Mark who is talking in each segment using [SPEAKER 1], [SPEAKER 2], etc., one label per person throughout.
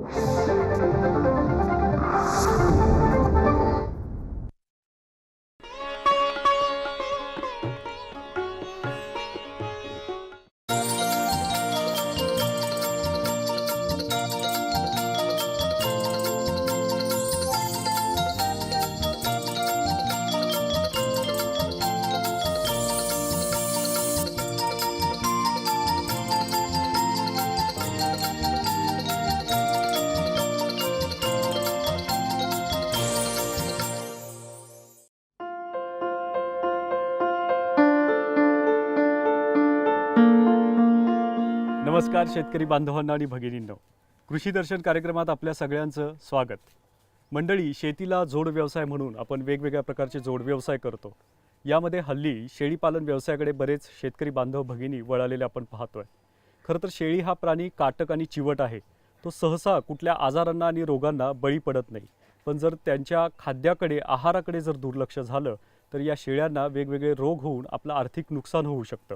[SPEAKER 1] you नमस्कार शेतकरी बांधवांना आणि भगिनींनो. कृषी दर्शन कार्यक्रमात आपल्या सगळ्यांचं स्वागत. मंडळी शेतीला जोड व्यवसाय म्हणून आपण वेगवेगळ्या प्रकारचे जोड व्यवसाय करतो. यामध्ये हल्ली शेळीपालन व्यवसायाकडे बरेच शेतकरी बांधव भगिनी वळालेले आपण पाहतोय. खरं तर शेळी हा प्राणी काटक आणि चिवट आहे. तो सहसा कुठल्या आजारांना आणि रोगांना बळी पडत नाही. पण जर त्यांच्या खाद्याकडे आहाराकडे जर दुर्लक्ष झालं तर या शेळ्यांना वेगवेगळे रोग होऊन आपलं आर्थिक नुकसान होऊ शकतं.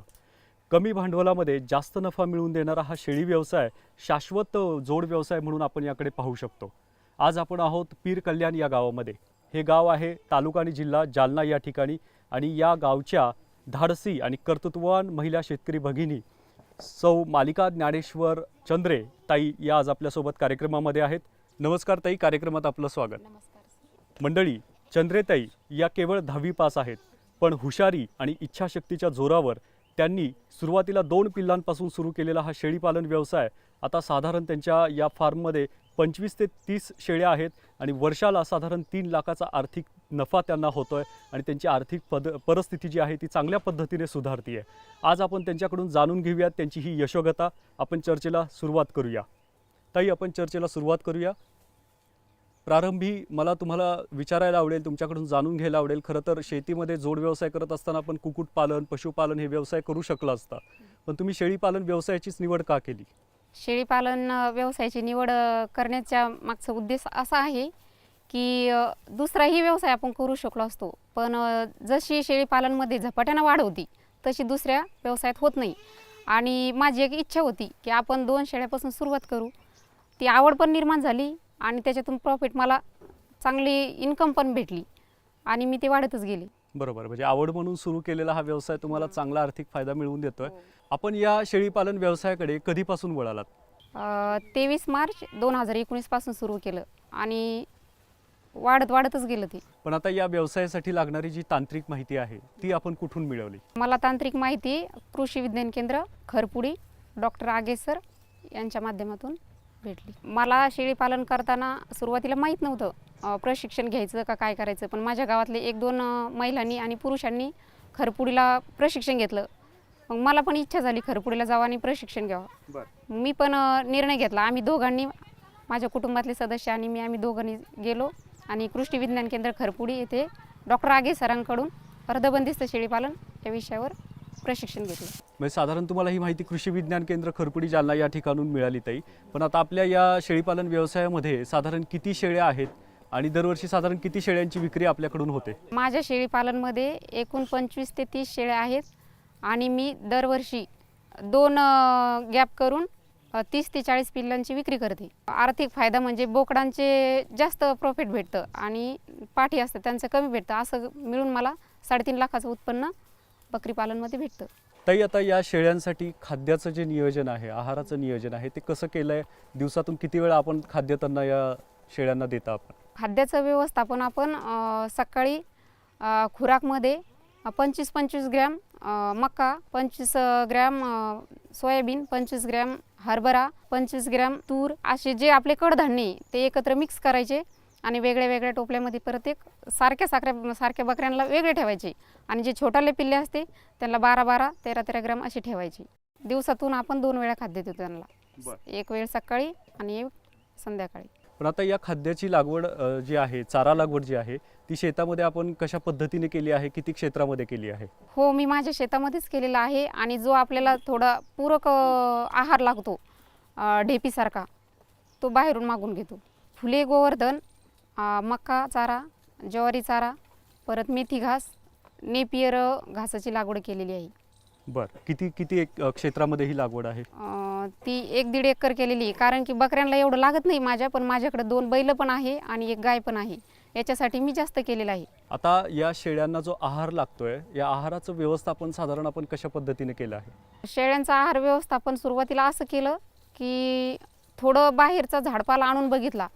[SPEAKER 1] कमी भांडवलामध्ये जास्त नफा मिळवून देणारा हा शेळी व्यवसाय शाश्वत जोड व्यवसाय म्हणून आपण याकडे पाहू शकतो. आज आपण आहोत पीर कल्याण या गावामध्ये. हे गाव आहे तालुका आणि जिल्हा जालना या ठिकाणी आणि या गावच्या धाडसी आणि कर्तृत्ववान महिला शेतकरी भगिनी सौ मालिका ज्ञानेश्वर चंद्रे ताई या आज आपल्यासोबत कार्यक्रमामध्ये आहेत. नमस्कार ताई कार्यक्रमात आपलं स्वागत. मंडळी चंद्रेताई या केवळ दहावी पास आहेत पण हुशारी आणि इच्छाशक्तीच्या जोरावर त्यांनी सुरुवातीला दोन पिल्लांपासून सुरू केलेला हा शेळीपालन व्यवसाय आता साधारण त्यांच्या या फार्ममध्ये पंचवीस ते तीस शेळ्या आहेत आणि वर्षाला साधारण तीन लाखाचा आर्थिक नफा त्यांना होतो आहे आणि त्यांची आर्थिक पद परिस्थिती जी आहे ती चांगल्या पद्धतीने सुधारती आहे आज आपण त्यांच्याकडून जाणून घेऊयात त्यांची ही यशोगता आपण चर्चेला सुरुवात करूया. ताई आपण चर्चेला सुरुवात करूया. प्रारंभी मला तुम्हाला विचारायला आवडेल तुमच्याकडून जाणून घ्यायला आवडेल. खरं तर शेतीमध्ये जोड व्यवसाय करत असताना आपण कुक्कुटपालन पशुपालन हे व्यवसाय करू शकला असता. पण तुम्ही शेळीपालन व्यवसायाचीच निवड का केली?
[SPEAKER 2] शेळीपालन व्यवसायाची निवड करण्याच्या मागचा उद्देश असा आहे की दुसराही व्यवसाय आपण करू शकलो असतो. पण जशी शेळीपालनमध्ये झपाट्यानं वाढ होती तशी दुसऱ्या व्यवसायात होत नाही. आणि माझी एक इच्छा होती की आपण दोन शेळ्यापासून सुरुवात करू. ती आवड पण निर्माण झाली आणि त्याच्यातून प्रॉफिट मला चांगली इन्कम पण भेटली. आणि मी ते वाढतच गेले.
[SPEAKER 1] बरोबर. म्हणजे आवड म्हणून सुरू केलेला हा व्यवसाय तुम्हाला चांगला आर्थिक फायदा मिळवून देतोय. आपण या शेळीपालन व्यवसायाकडे कधीपासून वळालात?
[SPEAKER 2] तेवीस मार्च दोन हजार एकोणीसपासून सुरू केलं आणि वाढत वाढतच गेलं ते.
[SPEAKER 1] पण आता या व्यवसायासाठी लागणारी जी तांत्रिक माहिती आहे ती आपण कुठून मिळवली?
[SPEAKER 2] मला तांत्रिक माहिती कृषी विज्ञान केंद्र खरपुडी डॉक्टर आगेसर यांच्या माध्यमातून भेटली. मला शेळीपालन करताना सुरुवातीला माहीत नव्हतं अं, प्रशिक्षण घ्यायचं का काय करायचं पण माझ्या गावातले एक दोन अं, महिलांनी आणि पुरुषांनी खरपुडीला प्रशिक्षण घेतलं. मग मला पण इच्छा झाली खरपुडीला जावं आणि प्रशिक्षण घ्यावं.
[SPEAKER 1] बरं.
[SPEAKER 2] मी पण अ, निर्णय घेतला. आम्ही दोघांनी माझ्या कुटुंबातले सदस्य आणि मी आम्ही दोघांनी गेलो आणि कृषी विज्ञान केंद्र खरपुडी येथे डॉक्टर आगे सरांकडून अर्धबंदिस्त शेळीपालन या विषयावर प्रशिक्षण घेतलं.
[SPEAKER 1] म्हणजे साधारण तुम्हाला ही माहिती कृषी विज्ञान केंद्र खरपुडी जालना या ठिकाणून मिळाली ताई. पण आता आपल्या या शेळीपालन व्यवसायामध्ये साधारण किती शेळ्या आहेत आणि दरवर्षी साधारण किती शेळ्यांची विक्री आपल्याकडून होते?
[SPEAKER 2] माझ्या शेळीपालनमध्ये एकूण पंचवीस ते तीस शेळ्या आहेत आणि मी दरवर्षी दोन गॅप करून अ, तीस ते चाळीस पिल्लांची विक्री करते. आर्थिक फायदा म्हणजे बोकडांचे जास्त प्रॉफिट भेटतं आणि पाठी असतं त्यांचं कमी भेटतं. असं मिळून मला साडेतीन लाखाचं उत्पन्न बकरी पालनमध्ये भेटतं.
[SPEAKER 1] ताई आता या शेळ्यांसाठी खाद्याचं जे नियोजन आहे आहाराचं नियोजन आहे ते कसं केलं आहे दिवसातून किती वेळा आपण खाद्य त्यांना या शेळ्यांना देता आपण?
[SPEAKER 2] खाद्याचं व्यवस्थापन आपण अ, सकाळी अ, खुराकमध्ये पंचवीस पंचवीस ग्रॅम अ, मका पंचवीस ग्रॅम अ, सोयाबीन पंचवीस ग्रॅम हरभरा पंचवीस ग्रॅम तूर असे जे आपले कडधान्य आहे, ते एकत्र मिक्स करायचे. आणि वेगळ्या वेगळ्या टोपल्यामध्ये परत एक सारख्या साखऱ्या सारख्या बकऱ्यांना वेगळे ठेवायचे. आणि जे छोटाले पिल्ले असते त्यांना बारा बारा तेरा तेरा ग्रॅम असे ठेवायचे. दिवसातून आपण दोन वेळा खाद्य देतो त्यांना. एक वेळ सकाळी आणि एक संध्याकाळी.
[SPEAKER 1] पण आता या खाद्याची लागवड जी आहे चारा लागवड जी आहे ती शेतामध्ये आपण कशा पद्धतीने केली आहे? किती क्षेत्रामध्ये केली आहे?
[SPEAKER 2] हो मी माझ्या शेतामध्येच केलेला आहे आणि जो आपल्याला थोडा पूरक आहार लागतो ढेपीसारखा तो बाहेरून मागून घेतो. फुले गोवर्धन मका चारा ज्वारी चारा परत मेथी घास. नेपियर घासाची लागवड केलेली आहे.
[SPEAKER 1] बरं. किती किती एक अ, क्षेत्रामध्ये ही लागवड आहे?
[SPEAKER 2] अं, ती एक दीड एकर केलेली आहे. कारण की बकऱ्यांना एवढं लागत नाही माझ्या पण माझ्याकडे दोन बैल पण आहे आणि एक गाय पण आहे. याच्यासाठी मी जास्त केलेलं आहे.
[SPEAKER 1] आता या शेळ्यांना जो आहार लागतोय या आहाराचं व्यवस्थापन साधारण आपण कशा पद्धतीने केलं आहे?
[SPEAKER 2] शेळ्यांचं आहार व्यवस्थापन सुरुवातीला असं केलं की थोडं बाहेरचा झाडपाला आणून बघितला.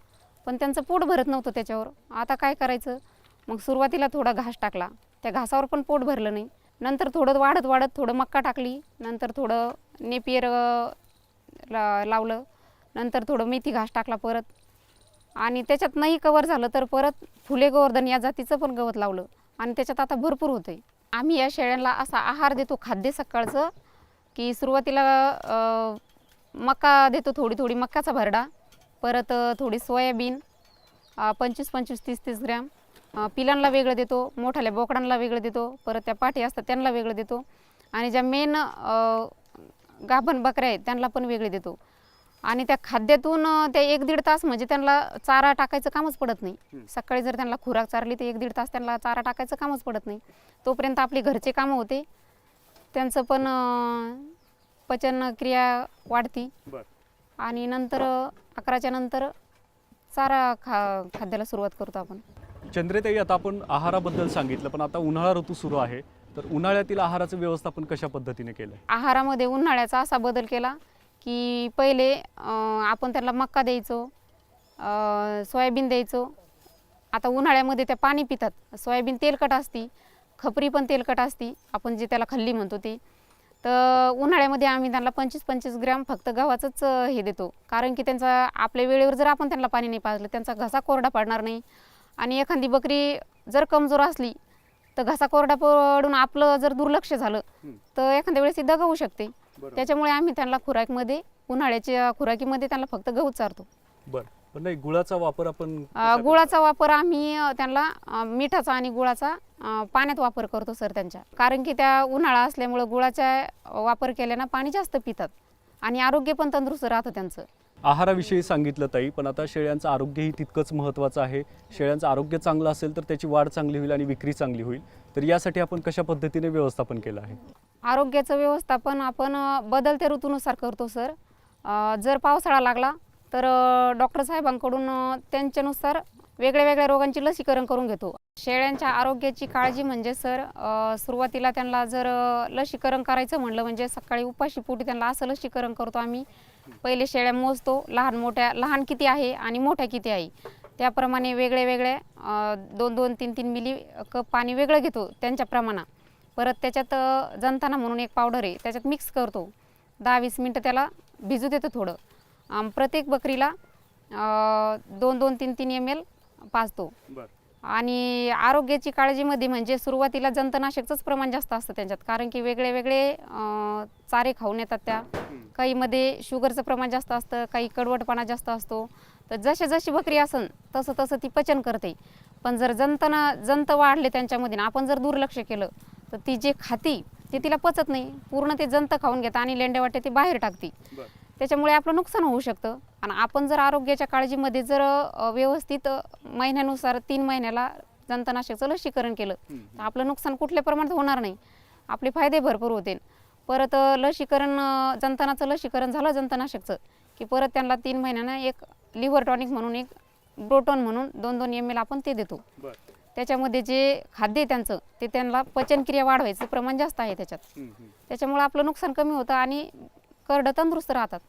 [SPEAKER 2] पण त्यांचं पोट भरत नव्हतं त्याच्यावर. आता काय करायचं? मग सुरुवातीला थोडा घास टाकला. त्या घासावर पण पोट भरलं नाही. नंतर थोडं वाढत वाढत थोडं मक्का टाकली. नंतर थोडं नेपियर ला लावलं. नंतर थोडं मेथी घास टाकला परत. आणि त्याच्यात नाही कवर झालं तर परत फुले गोवर्धन या जातीचं पण गवत लावलं. आणि त्याच्यात आता भरपूर होतंय. आम्ही या शेळ्यांना असा आहार देतो खाद्य सकाळचं की सुरुवातीला मका देतो थोडी थोडी मक्काचा भरडा. परत थोडी सोयाबीन पंचवीस पंचवीस तीस तीस ग्रॅम. पिलांना वेगळं देतो मोठ्याल्या बोकडांना वेगळं देतो परत त्या पाठी असतात त्यांना वेगळं देतो. आणि ज्या मेन गाभण बकऱ्या आहेत त्यांना पण वेगळे देतो. आणि त्या खाद्यातून त्या एक दीड तास म्हणजे त्यांना चारा टाकायचं कामच पडत नाही. सकाळी जर त्यांना खुराक चारली तर एक दीड तास त्यांना चारा टाकायचं कामच पडत नाही. तोपर्यंत आपली घरचे कामं होते. त्यांचं पण पचनक्रिया वाढती. आणि नंतर अकराच्या नंतर चारा खा खाद्याला सुरुवात करतो आपण.
[SPEAKER 1] चंद्रेताई आता आपण आहाराबद्दल सांगितलं पण आता उन्हाळा ऋतू सुरू आहे. तर उन्हाळ्यातील आहाराचं व्यवस्थापन कशा पद्धतीने केलं?
[SPEAKER 2] आहारामध्ये उन्हाळ्याचा असा बदल केला की पहिले आपण त्याला मक्का द्यायचो सोयाबीन द्यायचो. आता उन्हाळ्यामध्ये त्या पाणी पितात. सोयाबीन तेलकट असती खपरी पण तेलकट असती आपण जे त्याला खल्ली म्हणतो ती. तर उन्हाळ्यामध्ये आम्ही त्यांना पंचवीस पंचवीस ग्रॅम फक्त गव्हाचंच हे देतो. कारण की त्यांचा आपल्या वेळेवर जर आपण त्यांना पाणी नाही पाजलं त्यांचा घसा कोरडा पडणार नाही. आणि एखादी बकरी जर कमजोर असली तर घसा कोरडा पडून आपलं जर दुर्लक्ष झालं तर एखाद्या वेळेस ती दगावू शकते. त्याच्यामुळे आम्ही त्यांना खुराकीमध्ये उन्हाळ्याच्या खुराकीमध्ये त्यांना फक्त गहू चारतो.
[SPEAKER 1] बरं. नाही गुळाचा वापर आपण
[SPEAKER 2] अ, गुळाचा वापर आम्ही अ, त्यांना अ, मिठाचा आणि गुळाचा अ, पाण्यात वापर करतो सर त्यांच्या. कारण की त्या उन्हाळा असल्यामुळं गुळाचा वापर केल्यानं पाणी जास्त पितात आणि आरोग्य पण तंदुरुस्त राहतं त्यांचं.
[SPEAKER 1] आहाराविषयी सांगितलं ताई पण आता शेळ्यांचं आरोग्यही तितकंच महत्त्वाचं आहे. शेळ्यांचं आरोग्य चांगलं असेल तर त्याची वाढ चांगली होईल आणि विक्री चांगली होईल. तर यासाठी आपण कशा पद्धतीने व्यवस्थापन केलं आहे?
[SPEAKER 2] आरोग्याचं व्यवस्थापन आपण अ, बदलत्या ऋतूनुसार करतो सर. अ, जर पावसाळा लागला तर डॉक्टर साहेबांकडून त्यांच्यानुसार वेगळ्या वेगळ्या रोगांची लसीकरण करून घेतो. शेळ्यांच्या आरोग्याची काळजी म्हणजे सर सुरुवातीला त्यांना जर लसीकरण करायचं म्हणलं म्हणजे सकाळी उपाशी पोटी त्यांना असं लसीकरण करतो आम्ही. पहिले शेळ्या मोजतो लहान मोठ्या लहान किती आहे आणि मोठ्या किती आहे. त्याप्रमाणे वेगळे वेगळे दोन दोन तीन तीन मिली कप पाणी वेगळं घेतो त्यांच्या प्रमाणात परत त्याच्यात जंताना म्हणून एक पावडर आहे त्याच्यात मिक्स करतो. दहा वीस मिनटं त्याला भिजू देतो थोडं. प्रत्येक बकरीला दोन दोन तीन तीन एम एल पाजतो आणि आरोग्याची काळजीमध्ये म्हणजे सुरुवातीला जंतनाशकचंच प्रमाण जास्त असतं त्यांच्यात. कारण की वेगळे वेगळे चारे खाऊन येतात त्या. काहीमध्ये शुगरचं प्रमाण जास्त असतं काही कडवटपणा जास्त असतो. तर जशी जशी बकरी असन तसं तसं ती पचन करते. पण जर जंतना जंत वाढले त्यांच्यामध्ये आपण जर दुर्लक्ष केलं तर ती जे खाती ते तिला पचत नाही. पूर्ण ते जंत खाऊन घेतं आणि लेंड्या वाटे ते बाहेर टाकते. त्याच्यामुळे आपलं नुकसान होऊ शकतं. आणि आपण जर आरोग्याच्या काळजीमध्ये जर व्यवस्थित महिन्यानुसार तीन महिन्याला जंतनाशकचं लसीकरण केलं तर आपलं नुकसान कुठल्या प्रमाणात होणार नाही. आपले फायदे भरपूर होतील परत लसीकरण जंतनाचं लसीकरण झालं जंतनाशकचं की परत त्यांना तीन महिन्यानं एक लिव्हर टॉनिक म्हणून एक ब्रोटॉन म्हणून दोन दोन एम एल आपण ते देतो. त्याच्यामध्ये जे खाद्य आहे त्यांचं ते त्यांना पचनक्रिया वाढवायचं प्रमाण जास्त आहे त्याच्यात. त्याच्यामुळे आपलं नुकसान कमी होतं आणि करडं तंदुरुस्त राहतात.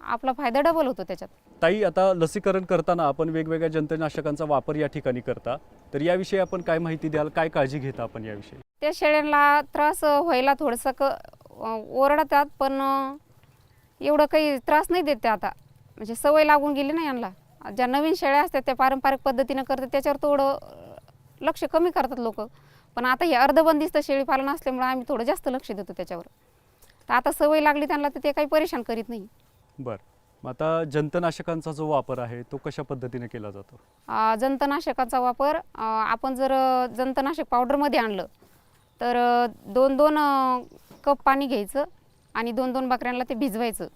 [SPEAKER 2] आपला फायदा डबल होतो त्याच्यात.
[SPEAKER 1] ताई आता लसीकरण करताना आपण वेगवेगळ्या जंतनाशकांचा वापर या ठिकाणी करता. तर याविषयी आपण काय माहिती द्याल? काय काळजी घेता आपण याविषयी?
[SPEAKER 2] त्या शेळ्यांना त्रास व्हायला थोडंसं क ओरडतात पण एवढं काही त्रास नाही देत ते आता. म्हणजे सवय लागून गेली ना यांना. ज्या नवीन शेळ्या असतात त्या पारंपरिक पद्धतीनं करतात त्याच्यावर थोडं लक्ष कमी करतात लोक. पण आता हे अर्धबंदिस्त शेळी पालन असल्यामुळे आम्ही थोडं जास्त लक्ष देतो त्याच्यावर. तर आता सवय लागली त्यांना तर ते काही परेशान करीत नाही.
[SPEAKER 1] बरं. मग आता जंतनाशकांचा जो वापर आहे तो कशा पद्धतीने केला जातो?
[SPEAKER 2] अ, जंतनाशकाचा वापर अ, आपण जर अ, जंतनाशक पावडरमध्ये आणलं तर अ, दोन दोन अ, कप पाणी घ्यायचं आणि दोन दोन बकऱ्यांना ते भिजवायचं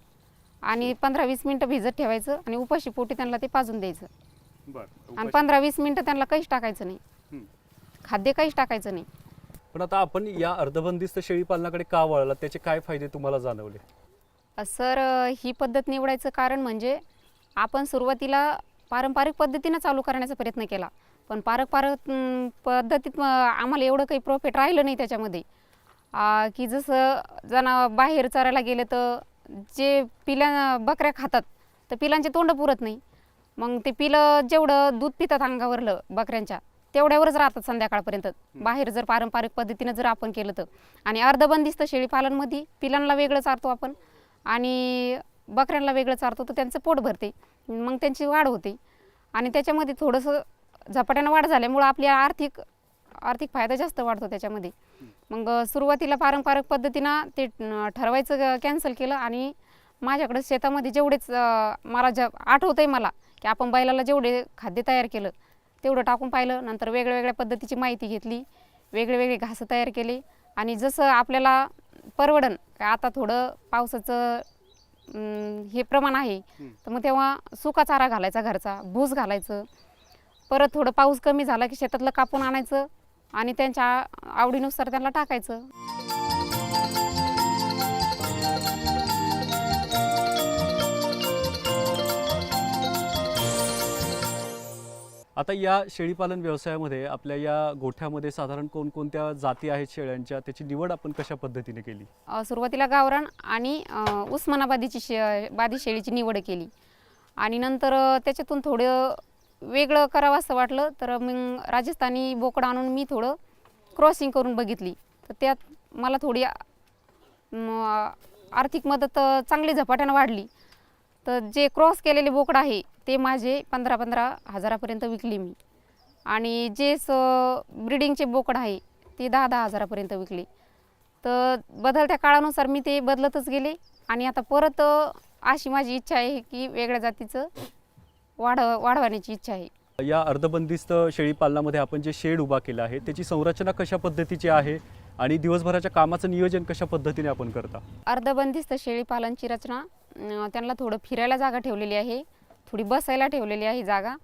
[SPEAKER 2] आणि पंधरा वीस मिनटं भिजत ठेवायचं आणि उपाशी पोटी त्यांना ते पाजून द्यायचं. आणि पंधरा वीस मिनटं त्यांना काहीच टाकायचं नाही. खाद्य काहीच टाकायचं नाही.
[SPEAKER 1] पण आता आपण या अर्धबंदिस्त शेळी पालनाकडे का वळला? त्याचे काय फायदे तुम्हाला जाणवले?
[SPEAKER 2] सर ही पद्धत निवडायचं कारण म्हणजे आपण सुरुवातीला पारंपरिक पद्धतीनं चालू करण्याचा प्रयत्न केला. पण पारंपरिक पद्धतीत आम्हाला एवढं काही प्रॉफिट राहिलं नाही त्याच्यामध्ये. की जसं जना बाहेर चरायला गेलं तर जे पिल्या बकऱ्या खातात तर पिलांचे तोंड पुरत नाही. मग ते पिलं जेवढं दूध पितात अंगावरलं बकऱ्यांच्या तेवढ्यावरच राहतात संध्याकाळपर्यंत. बाहेर जर पारंपरिक पद्धतीनं जर आपण केलं तर. आणि अर्धबंदिस्त शेळी पालनमध्ये पिलांना वेगळं चारतो आपण. आणि बकऱ्यांना वेगळं चारतो तर त्यांचं पोट भरते. मग त्यांची वाढ होते. आणि त्याच्यामध्ये थोडंसं झपाट्यानं वाढ झाल्यामुळं आपली आर्थिक आर्थिक फायदा जास्त वाढतो त्याच्यामध्ये. मग सुरुवातीला पारंपरिक पद्धतीनं ते ठरवायचं कॅन्सल केलं आणि माझ्याकडे शेतामध्ये जेवढेच मला ज आठवतं आहे मला की आपण बैलाला जेवढे खाद्य तयार केलं तेवढं टाकून पाहिलं नंतर वेगळ्या वेगळ्या पद्धतीची माहिती घेतली वेगळे वेगळे घासं तयार केले आणि जसं आपल्याला परवडन का आता थोडं पावसाचं हे प्रमाण आहे तर मग तेव्हा सुका चारा घालायचा घरचा भूस घालायचं. परत थोडं पाऊस कमी झाला की शेतातलं कापून आणायचं आणि त्यांच्या आवडीनुसार त्यांना टाकायचं.
[SPEAKER 1] आता या शेळीपालन व्यवसायामध्ये आपल्या या गोठ्यामध्ये साधारण कोणकोणत्या जाती आहेत शेळ्यांच्या? त्याची निवड आपण कशा पद्धतीने केली?
[SPEAKER 2] अ, सुरुवातीला गावरान आणि अ, उस्मानाबादीची शे बादी शेळीची निवड केली. आणि नंतर अ, त्याच्यातून थोडं वेगळं करावं असं वाटलं तर मग राजस्थानी बोकडं आणून मी थोडं क्रॉसिंग करून बघितली. तर त्यात मला थोडी म, आर्थिक मदत अ, चांगली झपाट्यानं वाढली. तर जे क्रॉस केलेले बोकडं आहे ते माझे पंधरा पंधरा हजारापर्यंत विकली मी. आणि जे स ब्रिडिंगचे बोकड आहे ते दहा दहा हजारापर्यंत विकले. तर बदलत्या काळानुसार मी ते बदलतच गेले. आणि आता परत अशी माझी इच्छा आहे की वेगळ्या जातीचं वाढ वाढवण्याची इच्छा आहे.
[SPEAKER 1] या अर्धबंदिस्त शेळी पालनामध्ये आपण जे शेड उभा केलं आहे त्याची संरचना कशा पद्धतीची आहे आणि दिवसभराच्या कामाचं नियोजन कशा पद्धतीने आपण करता?
[SPEAKER 2] अर्धबंदिस्त शेळीपालनची रचना त्यांना थोडं फिरायला जागा ठेवलेली आहे. थोडी बसायला ठेवलेली आहे जागा.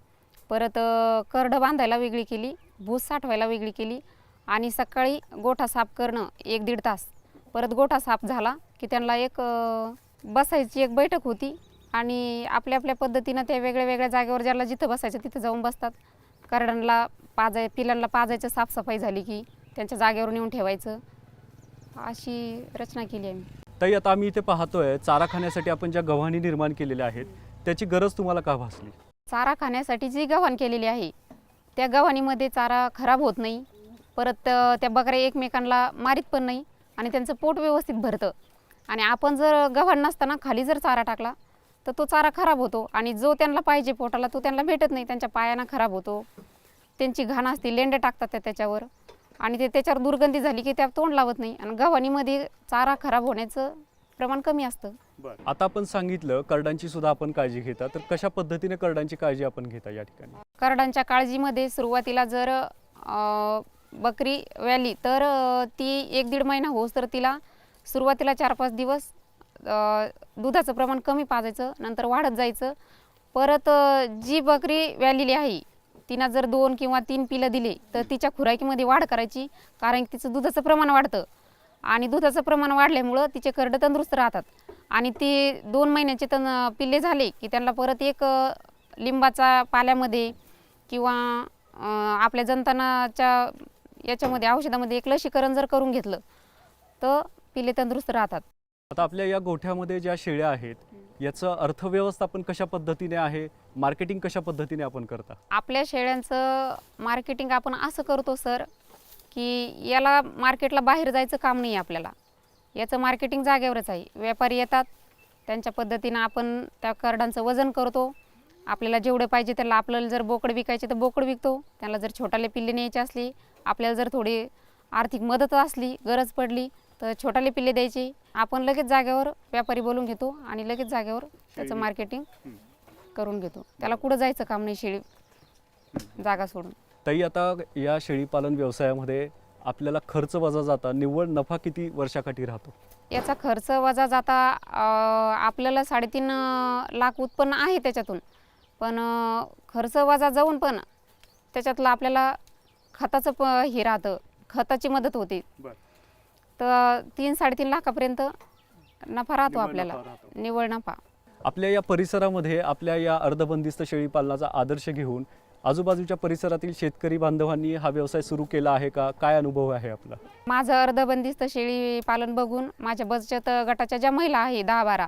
[SPEAKER 2] परत करडं बांधायला वेगळी केली भूस साठवायला वेगळी केली आणि सकाळी गोठा साफ करणं एक दीड तास. परत गोठा साफ झाला की त्यांना एक बसायची एक बैठक होती आणि आपल्या आपल्या पद्धतीनं त्या वेगळ्या वेगळ्या जागेवर ज्याला जिथं बसायचं तिथं जाऊन बसतात. करडांना पाजाय पिलांना पाजायचं साफसफाई झाली की त्यांच्या जागेवर नेऊन ठेवायचं. अशी रचना केली आहे
[SPEAKER 1] ताई आता आम्ही इथे पाहतोय चारा खाण्यासाठी आपण ज्या गव्हाणी निर्माण केलेल्या आहेत त्याची गरज तुम्हाला का भासली?
[SPEAKER 2] चारा खाण्यासाठी जी गव्हाण केलेली आहे त्या गव्हाणीमध्ये चारा खराब होत नाही. परत त्या बकऱ्या एकमेकांना मारीत पण नाही आणि त्यांचं पोट व्यवस्थित भरतं. आणि आपण जर गव्हाण नसताना खाली जर चारा टाकला तर तो चारा खराब होतो आणि जो त्यांना पाहिजे पोटाला तो त्यांना भेटत नाही. त्यांच्या पायांना खराब होतो. त्यांची घाण असते लेंडे टाकतात त्या त्याच्यावर. आणि ते त्याच्यावर दुर्गंधी झाली की त्या तोंड लावत नाही. आणि गव्हाणीमध्ये चारा खराब होण्याचं प्रमाण कमी असतं.
[SPEAKER 1] आता आपण सांगितलं करडांची सुद्धा आपण काळजी घेता. तर कशा पद्धतीने करडांची काळजी आपण घेता या ठिकाणी?
[SPEAKER 2] करडांच्या काळजीमध्ये सुरुवातीला जर अ, बकरी व्याली तर अ, ती एक दीड महिना होस तर तिला सुरुवातीला चार पाच दिवस अ, दुधाचं प्रमाण कमी पाजायचं नंतर वाढत जायचं. परत अ, जी बकरी व्यालेली आहे तिनं जर दोन किंवा तीन पिलं दिले तर तिच्या खुराकीमध्ये वाढ करायची कारण की तिचं दुधाचं प्रमाण वाढतं. आणि दुधाचं प्रमाण वाढल्यामुळं तिचे करडं तंदुरुस्त राहतात. आणि ती दोन महिन्याचे तन पिल्ले झाले की त्यांना परत एक लिंबाचा पाल्यामध्ये किंवा आपल्या जंतनाच्या याच्यामध्ये औषधामध्ये एक लसीकरण जर करून घेतलं तर पिल्ले तंदुरुस्त राहतात.
[SPEAKER 1] आता आपल्या या गोठ्यामध्ये ज्या शेळ्या आहेत याचं अर्थव्यवस्थापन कशा पद्धतीने आहे? मार्केटिंग कशा पद्धतीने आपण करता?
[SPEAKER 2] आपल्या शेळ्यांचं मार्केटिंग आपण असं करतो सर की याला मार्केटला बाहेर जायचं काम नाही आपल्याला. याचं मार्केटिंग जागेवरच आहे. व्यापारी येतात त्यांच्या पद्धतीनं आपण त्या कार्डांचं वजन करतो. आपल्याला जेवढे पाहिजे त्याला आपल्याला जर बोकड विकायचे तर बोकड विकतो. त्याला जर छोटाले पिल्ले न्यायचे असली आपल्याला जर थोडी आर्थिक मदत असली गरज पडली तर छोटाले पिल्ले द्यायचे. आपण लगेच जागेवर व्यापारी बोलून घेतो आणि लगेच जागेवर त्याचं मार्केटिंग करून घेतो. त्याला कुठं जायचं काम नाही शेळी. जागा सोडून.
[SPEAKER 1] ताई आता या शेळीपालन व्यवसायामध्ये आपल्याला खर्च वजा जाता निव्वळ नफा किती वर्षाकाठी राहतो?
[SPEAKER 2] याचा खर्च वजा जाता आपल्याला साडेतीन लाख उत्पन्न आहे त्याच्यातून. पण खर्च वजा जाऊन पण त्याच्यातलं आपल्याला खताचं प हे राहतं खताची मदत होते. तर तीन साडेतीन लाखापर्यंत नफा राहतो आपल्याला. निव्वळ नफा.
[SPEAKER 1] आपल्या या परिसरामध्ये आपल्या या अर्धबंदिस्त शेळी पालनाचा आदर्श घेऊन आजूबाजूच्या परिसरातील शेतकरी बांधवांनी हा व्यवसाय सुरू केला आहे का? काय अनुभव आहे आपला?
[SPEAKER 2] माझं अर्धबंदिस्त शेळी पालन बघून माझ्या बचत गटाच्या ज्या महिला आहे दहा बारा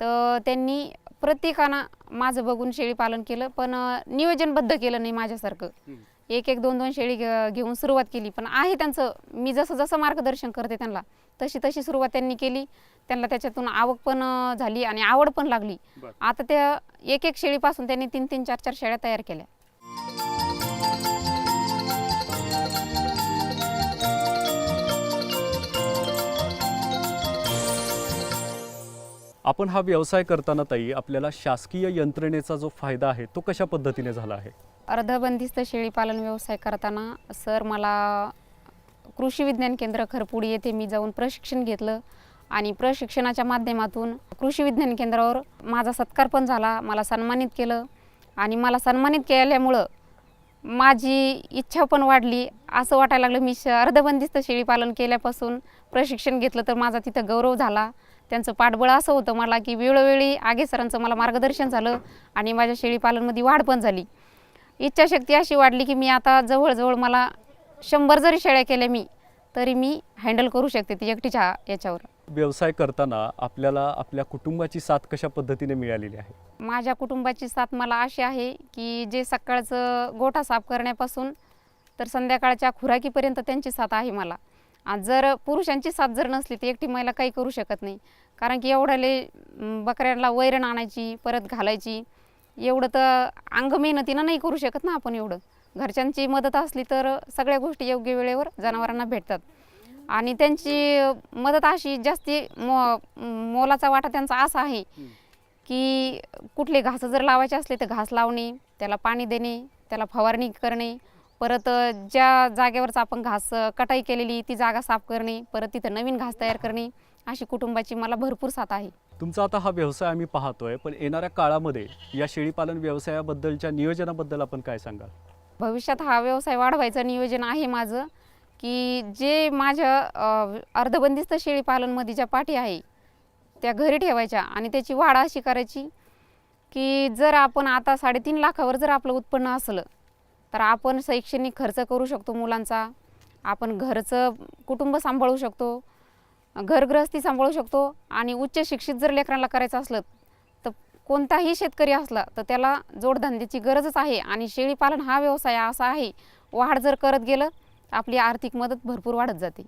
[SPEAKER 2] तर त्यांनी प्रत्येकानं माझं बघून शेळी पालन केलं पण नियोजनबद्ध केलं नाही माझ्यासारखं. एक एक दोन दोन शेळी घेऊन सुरुवात केली पण आहे त्यांचं. मी जसं जसं मार्गदर्शन करते त्यांना तशी तशी सुरुवात त्यांनी केली. त्यांना त्याच्यातून आवक पण झाली आणि आवड पण लागली. आता त्या एक एक शेळीपासून त्यांनी तीन तीन चार चार शेळ्या तयार केल्या.
[SPEAKER 1] आपण हा व्यवसाय करताना ताई आपल्याला शासकीय यंत्रणेचा जो फायदा आहे तो कशा पद्धतीने झाला आहे?
[SPEAKER 2] अर्धबंदिस्त शेळीपालन व्यवसाय करताना सर मला कृषी विज्ञान केंद्र खरपुडी येथे मी जाऊन प्रशिक्षण घेतलं आणि प्रशिक्षणाच्या माध्यमातून कृषी विज्ञान केंद्रावर माझा सत्कार पण झाला मला सन्मानित केलं. आणि मला सन्मानित केल्यामुळं माझी इच्छा पण वाढली. असं वाटायला लागलं मी श अर्धबंदिस्त शेळीपालन केल्यापासून प्रशिक्षण घेतलं तर माझा तिथं गौरव झाला. त्यांचं पाठबळ असं होतं मला की वेळोवेळी आगे सरांचं मला मार्गदर्शन झालं आणि माझ्या शेळीपालनमध्ये वाढ पण झाली. इच्छाशक्ती अशी वाढली की मी आता जवळजवळ मला शंभर जरी शेळ्या केल्या मी तरी मी हँडल करू शकते ती एकटीच्या याच्यावर.
[SPEAKER 1] व्यवसाय करताना आपल्याला आपल्या कुटुंबाची साथ कशा पद्धतीने मिळालेली आहे?
[SPEAKER 2] माझ्या कुटुंबाची साथ मला अशी आहे की जे सकाळचं गोठा साफ करण्यापासून तर संध्याकाळच्या खुराकीपर्यंत त्यांची साथ आहे मला. जर पुरुषांची साथ जर नसली तर एकटी महिला काही करू शकत नाही. कारण की एवढ्याले बकऱ्यांना वैरण आणायची परत घालायची एवढं तर अंग मेहनतीनं नाही करू शकत ना आपण एवढं. घरच्यांची मदत असली तर सगळ्या गोष्टी योग्य वेळेवर जनावरांना भेटतात. आणि त्यांची मदत अशी जास्ती मो मोलाचा वाटा त्यांचा असा आहे की कुठले घास जर लावायचे असले तर घास लावणे त्याला पाणी देणे त्याला फवारणी करणे परत ज्या जागेवरच आपण घास कटाई केलेली ती जागा साफ करणे परत तिथं नवीन घास तयार करणे अशी कुटुंबाची मला भरपूर साथ आहे.
[SPEAKER 1] तुमचा आता हा व्यवसाय आम्ही पाहतोय पण येणाऱ्या काळामध्ये या शेळीपालन व्यवसायाबद्दलच्या नियोजनाबद्दल आपण काय सांगाल?
[SPEAKER 2] भविष्यात हा व्यवसाय वाढवायचं नियोजन आहे माझं. की जे माझ्या अर्धबंदिस्त शेळीपालनमध्ये ज्या पाठी आहे त्या घरी ठेवायच्या आणि त्याची वाढ अशी करायची की जर आपण आता साडेतीन लाखावर जर आपलं उत्पन्न असलं तर आपण शैक्षणिक खर्च करू शकतो मुलांचा आपण घरचं कुटुंब सांभाळू शकतो घरगृहस्थी सांभाळू शकतो आणि उच्च शिक्षित जर लेकरांना करायचं असलं तर कोणताही शेतकरी असला तर त्याला जोडधंद्याची गरजच आहे आणि शेळीपालन हा व्यवसाय असा आहे वाढ जर करत गेलं आपली आर्थिक मदत भरपूर वाढत जाते.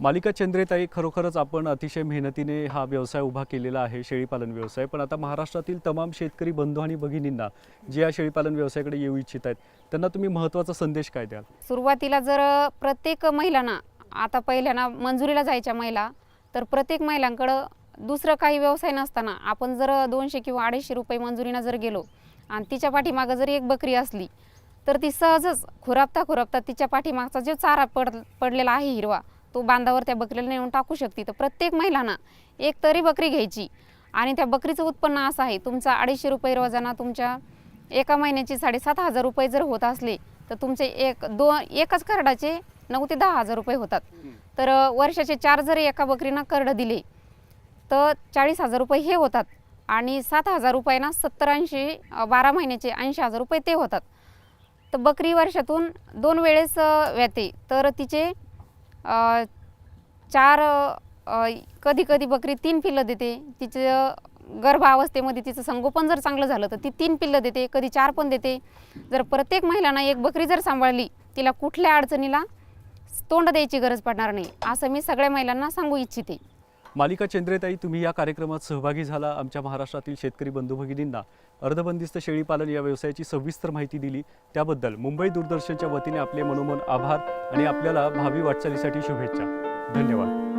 [SPEAKER 1] मालिका चंद्रेताई खरोखरच आपण अतिशय मेहनतीने हा व्यवसाय उभा केलेला आहे शेळीपालन व्यवसाय. पण आता महाराष्ट्रातील तमाम शेतकरी बंधू आणि भगिनींना जे या शेळीपालन व्यवसायाकडे येऊ इच्छित आहेत त्यांना तुम्ही महत्त्वाचा संदेश काय द्याल?
[SPEAKER 2] सुरुवातीला जर प्रत्येक महिलांना आता पहिल्यांदा मंजुरीला जायच्या महिला तर प्रत्येक महिलांकडं दुसरं काही व्यवसाय नसताना आपण जर दोनशे किंवा अडीचशे रुपये मंजुरीनं जर गेलो आणि तिच्या पाठीमागं जर एक बकरी असली तर ती सहजच खुरापता खुरापता तिच्या पाठीमागचा जो चारा पड पडलेला आहे हिरवा तो बांधावर त्या बकरीला नेऊन टाकू शकते. तर प्रत्येक महिलांना एक तरी बकरी घ्यायची. आणि त्या बकरीचं उत्पन्न असं आहे तुमचा अडीचशे रुपये रोजाना तुमच्या एका महिन्याची साडेसात हजार रुपये जर होत असले तर तुमचे एक दोन एकच करडाचे नऊ ते दहा हजार रुपये होतात. तर वर्षाचे चार जर एका बकरीनं करडं दिले तर चाळीस हजार रुपये हे होतात. आणि सात हजार रुपयांना सत्तर ऐंशी बारा महिन्याचे ऐंशी हजार रुपये ते होतात. तर बकरी वर्षातून दोन वेळेस व्याते. तर तिचे चार कधी कधी बकरी तीन पिल्लं देते. तिचं गर्भावस्थेमध्ये तिचं संगोपन जर चांगलं झालं तर ती तीन पिल्लं देते कधी चार पण देते. जर प्रत्येक महिलांना एक बकरी जर सांभाळली तिला कुठल्या अडचणीला तोंड द्यायची गरज पडणार नाही असं मी सगळ्या महिलांना सांगू इच्छिते.
[SPEAKER 1] मालिका चंद्रेताई तुम्ही या कार्यक्रमात सहभागी झाला. आमच्या महाराष्ट्रातील शेतकरी बंधू भगिनींना अर्धबंदिस्त शेळीपालन या व्यवसायाची सविस्तर माहिती दिली. त्याबद्दल मुंबई दूरदर्शनच्या वतीने आपले मनोमन आभार आणि आपल्याला भावी वाटचालीसाठी शुभेच्छा. धन्यवाद.